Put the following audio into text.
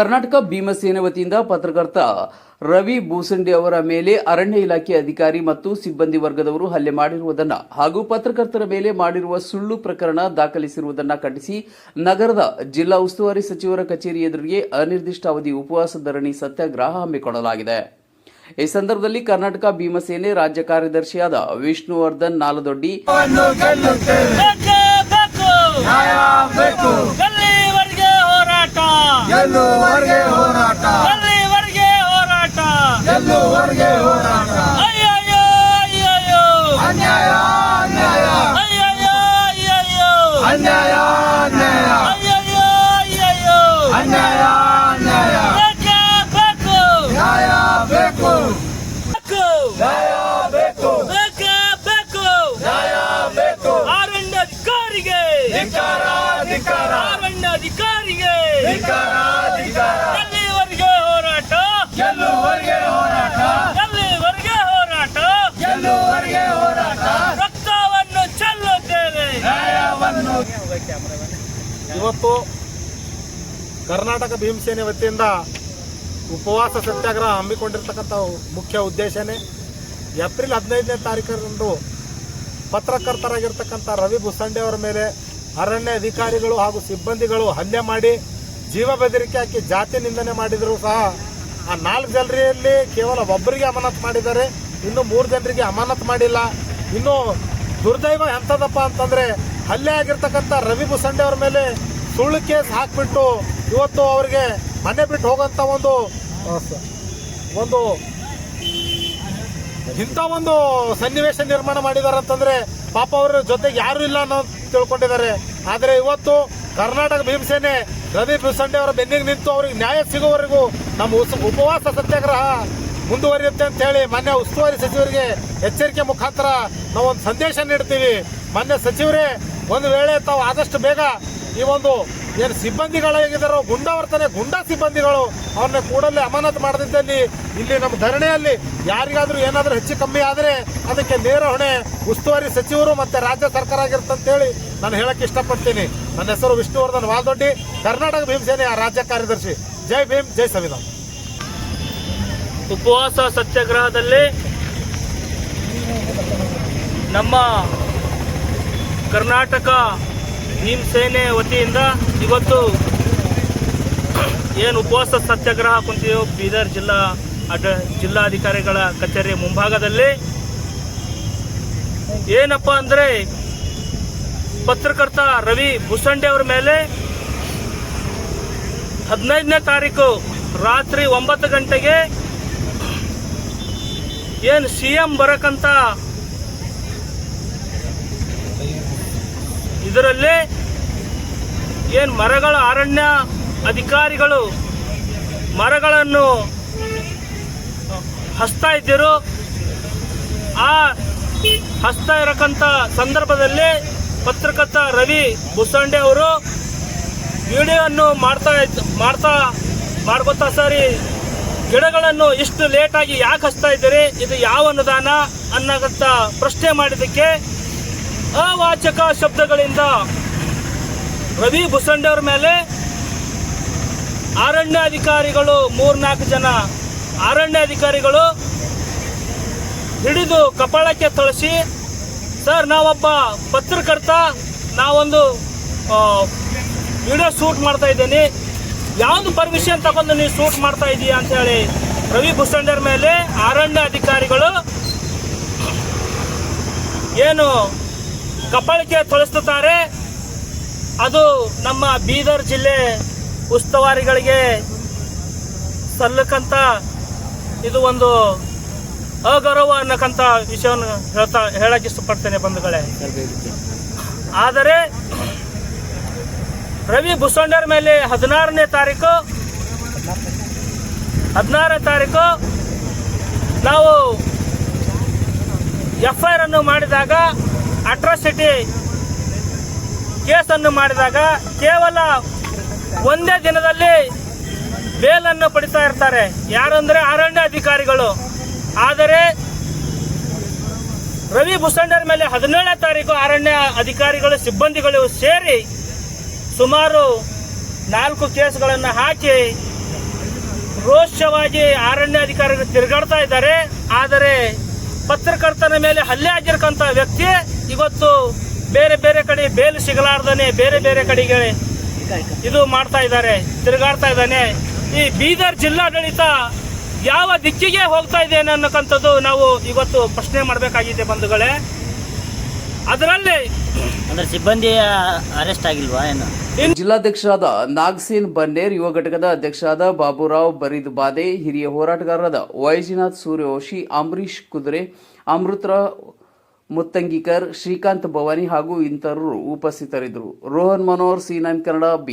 ಕರ್ನಾಟಕ ಭೀಮಸೇನೆ ವತಿಯಿಂದ ಪತ್ರಕರ್ತ ರವಿ ಬೂಸಂಡಿ ಅವರ ಮೇಲೆ ಅರಣ್ಯ ಇಲಾಖೆ ಅಧಿಕಾರಿ ಮತ್ತು ಸಿಬ್ಬಂದಿ ವರ್ಗದವರು ಹಲ್ಲೆ ಮಾಡಿರುವುದನ್ನು ಹಾಗೂ ಪತ್ರಕರ್ತರ ಮೇಲೆ ಮಾಡಿರುವ ಸುಳ್ಳು ಪ್ರಕರಣ ದಾಖಲಿಸಿರುವುದನ್ನು ಖಂಡಿಸಿ ನಗರದ ಜಿಲ್ಲಾ ಉಸ್ತುವಾರಿ ಸಚಿವರ ಕಚೇರಿ ಎದುರಿಗೆ ಅನಿರ್ದಿಷ್ಟಾವಧಿ ಉಪವಾಸ ಧರಣಿ ಸತ್ಯಾಗ್ರಹ ಹಮ್ಮಿಕೊಳ್ಳಲಾಗಿದೆ. ಈ ಸಂದರ್ಭದಲ್ಲಿ ಕರ್ನಾಟಕ ಭೀಮಸೇನೆ ರಾಜ್ಯ ಕಾರ್ಯದರ್ಶಿಯಾದ ವಿಷ್ಣುವರ್ಧನ್ ನಾಲದೊಡ್ಡಿ ಗೆಲ್ಲುವರೆಗೆ ಹೋರಾಟ. ಇವತ್ತು ಕರ್ನಾಟಕ ಭೀಮಸೇನೆ ವತಿಯಿಂದ ಉಪವಾಸ ಸತ್ಯಾಗ್ರಹ ಹಮ್ಮಿಕೊಂಡಿರ್ತಕ್ಕಂಥ ಮುಖ್ಯ ಉದ್ದೇಶನೇ ಏಪ್ರಿಲ್ ಹದಿನೈದನೇ ತಾರೀಕರಂದು ಪತ್ರಕರ್ತರಾಗಿರ್ತಕ್ಕಂಥ ರವಿ ಬುಸಂಡೆ ಅವರ ಮೇಲೆ ಅರಣ್ಯ ಅಧಿಕಾರಿಗಳು ಹಾಗೂ ಸಿಬ್ಬಂದಿಗಳು ಹಲ್ಲೆ ಮಾಡಿ ಜೀವ ಬೆದರಿಕೆ ಹಾಕಿ ಜಾತಿ ನಿಂದನೆ ಮಾಡಿದರೂ ಸಹ ಆ ನಾಲ್ಕು ಜನರಿಯಲ್ಲಿ ಕೇವಲ ಒಬ್ಬರಿಗೆ ಅಮಾನತ್ ಮಾಡಿದ್ದಾರೆ. ಇನ್ನು ಮೂರು ಜನರಿಗೆ ಅಮಾನತ್ ಮಾಡಿಲ್ಲ. ಇನ್ನು ದುರ್ದೈವ ಎಂಥದಪ್ಪ ಅಂತಂದ್ರೆ ಹಲ್ಲೆ ಆಗಿರ್ತಕ್ಕಂಥ ರವಿ ಬುಸಂಡೆ ಅವರ ಮೇಲೆ ಸುಳ್ಳು ಕೇಸ್ ಹಾಕ್ಬಿಟ್ಟು ಇವತ್ತು ಅವರಿಗೆ ಮನೆ ಬಿಟ್ಟು ಹೋಗೋಂಥ ಒಂದು ಒಂದು ಇಂಥ ಒಂದು ಸನ್ನಿವೇಶ ನಿರ್ಮಾಣ ಮಾಡಿದ್ದಾರೆ ಅಂತಂದ್ರೆ ಪಾಪ ಅವರ ಜೊತೆಗೆ ಯಾರು ಇಲ್ಲ ಅನ್ನೋ ತಿಳ್ಕೊಂಡಿದ್ದಾರೆ. ಆದರೆ ಇವತ್ತು ಕರ್ನಾಟಕ ಭೀಮಸೇನೆ ರವಿ ಬಿಸಂಡೆ ಅವರ ಬೆನ್ನಿಗೆ ನಿಂತು ಅವ್ರಿಗೆ ನ್ಯಾಯ ಸಿಗುವವರೆಗೂ ನಮ್ಮ ಉಪವಾಸ ಸತ್ಯಾಗ್ರಹ ಮುಂದುವರಿಯುತ್ತೆ ಅಂತ ಹೇಳಿ ಮಾನ್ಯ ಉಸ್ತುವಾರಿ ಸಚಿವರಿಗೆ ಎಚ್ಚರಿಕೆ ಮುಖಾಂತರ ನಾವು ಒಂದು ಸಂದೇಶ ನೀಡ್ತೀವಿ. ಮಾನ್ಯ ಸಚಿವರೇ, ಒಂದು ವೇಳೆ ತಾವು ಆದಷ್ಟು ಬೇಗ ಈ ಒಂದು ಏನು ಸಿಬ್ಬಂದಿಗಳಾಗಿದ್ದಾರೋ, ಗುಂಡಾವರ್ತನೆ, ಗುಂಡಾ ಸಿಬ್ಬಂದಿಗಳು, ಅವ್ರನ್ನ ಕೂಡಲೇ ಅಮಾನತು ಮಾಡದಿದ್ದಲ್ಲಿ ಇಲ್ಲಿ ನಮ್ಮ ಧರಣಿಯಲ್ಲಿ ಯಾರಿಗಾದರೂ ಏನಾದರೂ ಹೆಚ್ಚು ಕಮ್ಮಿ ಆದರೆ ಅದಕ್ಕೆ ನೇರ ಹೊಣೆ ಉಸ್ತುವಾರಿ ಸಚಿವರು ಮತ್ತೆ ರಾಜ್ಯ ಸರ್ಕಾರ ಹೇಳಿ ನಾನು ಹೇಳಕ್ಕೆ ಇಷ್ಟಪಡ್ತೀನಿ. ನನ್ನ ಹೆಸರು ವಿಷ್ಣುವರ್ಧನ್ ವಾಲ್ದೊಡ್ಡಿ, ಕರ್ನಾಟಕ ಭೀಮಸೇನೆಯ ರಾಜ್ಯ ಕಾರ್ಯದರ್ಶಿ. ಜೈ ಭೀಮ್, ಜೈ ಸಂವಿಧಾನ. ಉಪವಾಸ ಸತ್ಯಾಗ್ರಹದಲ್ಲಿ ನಮ್ಮ ಕರ್ನಾಟಕ ಭೀಮ್ ಸೇನೆ ವತಿಯಿಂದ ಇವತ್ತು ಏನು ಉಪವಾಸ ಸತ್ಯಾಗ್ರಹ ಕುಂತೀವೋ ಬೀದರ್ ಜಿಲ್ಲಾ ಅಡ್ಡ ಜಿಲ್ಲಾಧಿಕಾರಿಗಳ ಕಚೇರಿ ಮುಂಭಾಗದಲ್ಲಿ ಏನಪ್ಪ ಅಂದರೆ ಪತ್ರಕರ್ತ ರವಿ ಭುಸಂಡೆ ಅವರ ಮೇಲೆ ಹದಿನೈದನೇ ತಾರೀಕು ರಾತ್ರಿ ಒಂಬತ್ತು ಗಂಟೆಗೆ ಏನು ಸಿ ಎಂ ಬರಕಂತ ಇದರಲ್ಲಿ ಏನು ಮರಗಳ ಅರಣ್ಯ ಅಧಿಕಾರಿಗಳು ಮರಗಳನ್ನು ಹಸ್ತಾ ಇದ್ದರು ಆ ಹಸ್ತಾ ಇರಕ್ಕಂಥ ಸಂದರ್ಭದಲ್ಲಿ ಪತ್ರಕರ್ತ ರವಿ ಬುಸಂಡೆ ಅವರು ವಿಡಿಯೋವನ್ನು ಮಾಡ್ತಾ ಮಾಡ್ತಾ ಮಾಡ್ಕೊತಾ ಸರಿ, ಗಿಡಗಳನ್ನು ಇಷ್ಟು ಲೇಟಾಗಿ ಯಾಕೆ ಹಚ್ತಾ ಇದ್ದೀರಿ, ಇದು ಯಾವ ಅನುದಾನ ಅನ್ನೋಂಥ ಪ್ರಶ್ನೆ ಮಾಡಿದ್ದಕ್ಕೆ ಅವಾಚಕ ಶಬ್ದಗಳಿಂದ ರವಿ ಬುಸಂಡೆ ಮೇಲೆ ಅರಣ್ಯ ಅಧಿಕಾರಿಗಳು ಮೂರ್ನಾಲ್ಕು ಜನ ಅರಣ್ಯ ಅಧಿಕಾರಿಗಳು ಹಿಡಿದು ಕಪಾಳಕ್ಕೆ ತೊಳಸಿ, ಸರ್, ನಾವೊಬ್ಬ ಪತ್ರಕರ್ತ, ನಾವೊಂದು ವಿಡಿಯೋ ಶೂಟ್ ಮಾಡ್ತಾ ಇದ್ದೀನಿ. ಯಾವುದು ಪರ್ಮಿಷನ್ ತಗೊಂಡು ನೀವು ಶೂಟ್ ಮಾಡ್ತಾ ಇದೀಯಾ? ಅಂತ ಹೇಳಿ ರವಿ ಬುಸಂಡರ್ ಮೇಲೆ ಅರಣ್ಯ ಅಧಿಕಾರಿಗಳು ಏನು ಕಪಾಳಿಕೆ ತೊಳಸ್ತಾರೆ ಅದು ನಮ್ಮ ಬೀದರ್ ಜಿಲ್ಲೆ ಉಸ್ತುವಾರಿಗಳಿಗೆ ಸಲ್ಲಕ್ಕಂತ ಇದು ಒಂದು ಅಗೌರವ ಅನ್ನಕ್ಕಂಥ ವಿಷಯವನ್ನು ಹೇಳ್ತಾ ಹೇಳಕ್ಕೆ ಇಷ್ಟಪಡ್ತೇನೆ ಬಂಧುಗಳೇ. ಆದರೆ ರವಿ ಬುಸಂಡರ್ ಮೇಲೆ ಹದಿನಾರನೇ ತಾರೀಕು ಹದಿನಾರನೇ ತಾರೀಕು ನಾವು ಎಫ್ ಐ ಆರ್ ಅನ್ನು ಮಾಡಿದಾಗ ಅಟ್ರಾಸಿಟಿ ಕೇಸನ್ನು ಮಾಡಿದಾಗ ಕೇವಲ ಒಂದೇ ದಿನದಲ್ಲಿ ಬೇಲನ್ನು ಪಡಿತಾ ಇರ್ತಾರೆ. ಯಾರಂದ್ರೆ ಅರಣ್ಯ ಅಧಿಕಾರಿಗಳು. ಆದರೆ ರವಿ ಭುಸಂಡರ್ ಮೇಲೆ ಹದಿನೇಳನೇ ತಾರೀಕು ಅರಣ್ಯ ಅಧಿಕಾರಿಗಳು, ಸಿಬ್ಬಂದಿಗಳು ಸೇರಿ ಸುಮಾರು ನಾಲ್ಕು ಕೇಸ್ಗಳನ್ನು ಹಾಕಿ ರೋಷವಾಗಿ ಅರಣ್ಯ ಅಧಿಕಾರಿಗಳು ತಿರುಗಾಡ್ತಾ ಇದ್ದಾರೆ. ಆದರೆ ಪತ್ರಕರ್ತನ ಮೇಲೆ ಹಲ್ಲೆ ಆಗಿರ್ತಕ್ಕಂಥ ವ್ಯಕ್ತಿ ಇವತ್ತು ಬೇರೆ ಬೇರೆ ಕಡೆ ಬೇಲು ಸಿಗಲಾರ್ದನೆ ಬೇರೆ ಬೇರೆ ಕಡೆಗೆ ಇದು ಮಾಡ್ತಾ ಇದ್ದಾರೆ, ತಿರುಗಾಡ್ತಾ ಇದ್ದಾನೆ. ಈ ಬೀದರ್ ಜಿಲ್ಲಾಡಳಿತ ಯಾವ ದಿಕ್ಕಿಗೆ ಹೋಗ್ತಾ ಇದೆ ಅನ್ನಕ್ಕಂಥದ್ದು ನಾವು ಇವತ್ತು ಪ್ರಶ್ನೆ ಮಾಡಬೇಕಾಗಿದೆ ಬಂಧುಗಳೇ. ಅದರಲ್ಲಿ ಅಂದ್ರೆ ಸಿಬ್ಬಂದಿ ಅರೆಸ್ಟ್ ಆಗಿಲ್ವಾ ಏನು? ಜಿಲ್ಲಾಧ್ಯಕ್ಷರಾದ ನಾಗಸೇನ್ ಬನ್ನೇರ್, ಯುವ ಘಟಕದ ಅಧ್ಯಕ್ಷರಾದ ಬಾಬುರಾವ್ ಬರೀದ್ ಬಾದೆ, ಹಿರಿಯ ಹೋರಾಟಗಾರರಾದ ವೈಜಿನಾಥ್ ಸೂರ್ಯವಂಶಿ ಅಂಬರೀಶ್ ಕುದುರೆ ಅಮೃತರಾವ್ ಮುತ್ತಂಗಿಕರ್, ಶ್ರೀಕಾಂತ್ ಭವಾನಿ ಹಾಗೂ ಇತರರು ಉಪಸ್ಥಿತರಿದ್ದರು. Rohan Manohar, C nine Kannada, B